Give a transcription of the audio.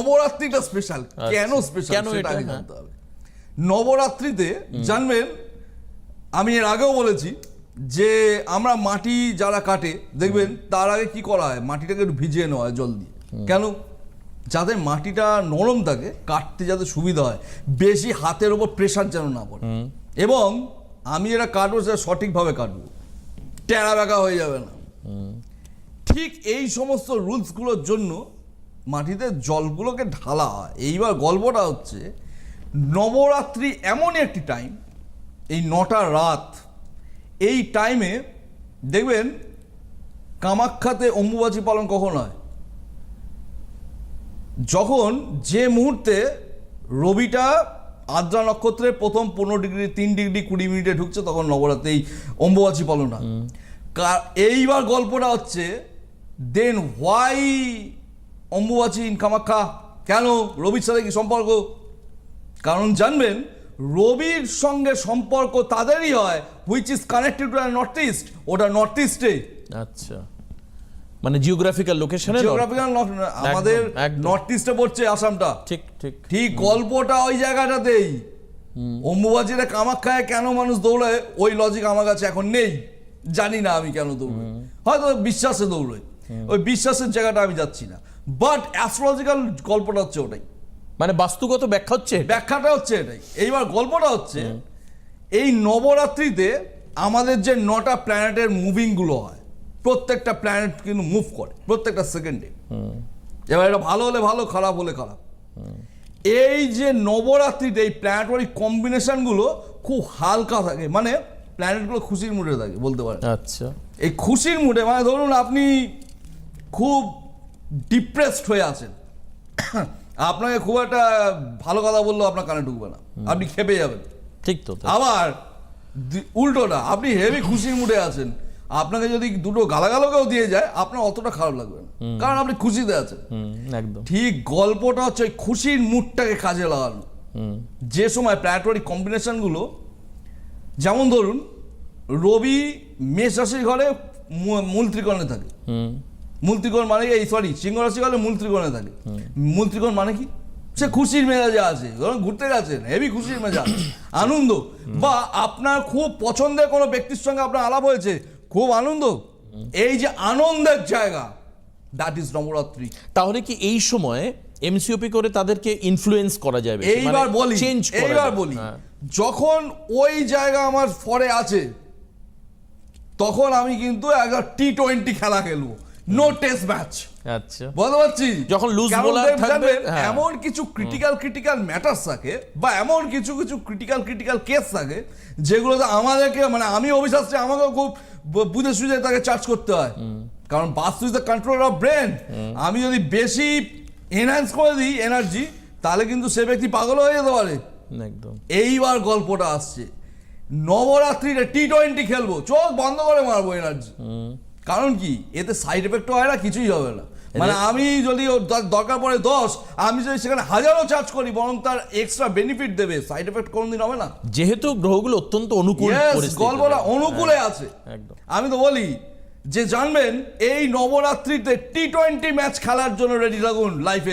নবরাত্রিটা special কেন special কেন সেটা? আগে হ্যাঁ। জানতে হবে। নবরাত্রিতে জানবেন আমি এর আগেও বলেছি যে আমরা মাটি যারা কাটে দেখবেন তার আগে কি করা হয়? মাটিটাকে একটু ভিজিয়ে নেওয়া হয় জল দিয়ে। কেন? যাতে মাটিটা নরম থাকে কাটতে যাতে সুবিধা হয়। বেশি হাতের ওপর প্রেশার যেন না পড়ে। এবং আমি যেটা কাটবো সেটা সঠিকভাবে কাটবো। টেরা বেঁকা হয়ে যাবে না। ঠিক এই সমস্ত রুলসগুলোর জন্য মাটিতে জলগুলোকে ঢালা হয়। এইবার গল্পটা হচ্ছে নবরাত্রি এমনই একটি টাইম এই নটা রাত এই টাইমে দেখবেন কামাখ্যাতে অম্বুবাচী পালন কখন হয়? যখন যে মুহূর্তে রবিটা আদ্রা নক্ষত্রের প্রথম পনেরো ডিগ্রি তিন ডিগ্রি কুড়ি মিনিটে ঢুকছে তখন নবরাত্রি এই অম্বুবাচী পালন হয়। এইবার গল্পটা হচ্ছে দেন হোয়াই অম্বুবাচী কামাখ্যা কেন রবির সাথে কি সম্পর্ক? কারণ জানবেন রবির সঙ্গে সম্পর্ক তাদেরই হয় which is connected to north east ওটা নর্থ ইস্টে আচ্ছা। মানে জিওগ্রাফিক্যাল লোকেশনে জিওগ্রাফিক্যাল আমাদের নর্থ ইস্টে পড়ছে আসামটা। ঠিক ঠিক। ঠিক গল্পটা ওই জায়গাটাতেই। অম্বুবাজিরে কামাখ্যায় কেন মানুষ দৌড়ায় ওই লজিক আমার কাছে এখন নেই। জানি না আমি কেন দৌড়াই। হয়তো বিশ্বাসে দৌড়াই। ওই বিশ্বাসের জায়গাটা আমি যাচ্ছি না। বাট অ্যাস্ট্রোলজিক্যাল গল্পটা হচ্ছে ওটাই। মানে বাস্তুগত ব্যাখ্যা হচ্ছে ব্যাখ্যাটা হচ্ছে এটাই। এইবার গল্পটা হচ্ছে এই নবরাত্রিতে আমাদের যে নটা প্ল্যানেটের মুভিংগুলো হয় প্রত্যেকটা প্ল্যানেট কিন্তু মুভ করে প্রত্যেকটা সেকেন্ডে এবার এটা ভালো হলে ভালো খারাপ হলে খারাপ। এই যে নবরাত্রিতে এই প্ল্যানেটরি কম্বিনেশনগুলো খুব হালকা থাকে মানে প্ল্যানেটগুলো খুশির মুডে থাকে বলতে পারেন। আচ্ছা। এই খুশির মুডে মানে ধরুন আপনি খুব ডিপ্রেসড হয়ে আছেন। আপনাকে খুব একটা ভালো কথা বললেও আপনার কানে ঢুকবে না। আপনি খেপে যাবেন। ঠিক তো আবার দি- উল্টোটা আপনি হেভি খুশির মুডে আছেন। আপনাকে যদি দুটো গালাগালাকেও দিয়ে যায় আপনার অতটা খারাপ লাগবে না। কারণ আপনি খুশিতে আছেন। একদম। ঠিক গল্পটা হচ্ছে ওই খুশির মুডটাকে কাজে লাগানো। যে সময় প্ল্যানেটরি কম্বিনেশনগুলো যেমন ধরুন রবি মেষ রাশির ঘরে মূল ত্রিকোণে থাকে। মূল ত্রিকোণ মানে এই সরি সিংহ রাশি ঘরে মূল ত্রিকোণে থাকে। মূল ত্রিকোণ মানে কি? সে খুশির মেজাজে আছে। ধরুন ঘুরতে গেছেন হেভি খুশির মেজাজ আনন্দ। বা আপনার খুব পছন্দের কোনো ব্যক্তির সঙ্গে আপনার আলাপ হয়েছে খুব আনন্দ। এই যে আনন্দের জায়গা দ্যাট ইজ নবরাত্রি। তাহলে কি এই সময়ে এমসিওপি করে তাদেরকে ইনফ্লুয়েন্স করা যাবে? এইবার বলি চেঞ্জ এইবার বলি হ্যাঁ। যখন ওই জায়গা আমার ফরে আছে তখন আমি কিন্তু একবার টি টোয়েন্টি খেলা খেলব। নো টেস্ট ম্যাচ আচ্ছা। বুঝতে পারছি? যখন bowler দেব- থাকবে, হ্যাঁ। এমন কিছু ক্রিটিক্যাল ক্রিটিক্যাল ম্যাটার্স থাকে বা এমন কিছু কিছু ক্রিটিক্যাল ক্রিটিক্যাল কেস থাকে যেগুলোতে আমাদেরকে মানে আমি অবিশ্বাসে আমাকে খুব বুঝে সুঝে তাকে চার্জ করতে হয়। কারণ vastu is the control of brain আমি যদি বেশি এনহ্যান্স করে দিই এনার্জি তাহলে কিন্তু সে ব্যক্তি পাগল হয়ে যেতে পারে। একদম। এইবার গল্পটা আসছে। নবরাত্রিতে টি টোয়েন্টি খেলব। চোখ বন্ধ করে মারবো এনার্জি কারণ কি? এতে সাইড এফেক্টও হয় না কিছুই হবে না। মানে আমি যদি দরকার পড়ে দশ আমি যদি সেখানে হাজারও চার্জ করি বরং তার এক্সট্রা বেনিফিট দেবে সাইড এফেক্ট কোনোদিন হবে না। যেহেতু গ্রহগুলো অত্যন্ত অনুকূল গল্পটা অনুকূলে আছে। একদম। আমি তো বলি যে জানবেন এই নবরাত্রিতে টি টোয়েন্টি ম্যাচ খেলার জন্য রেডি থাকুন লাইফে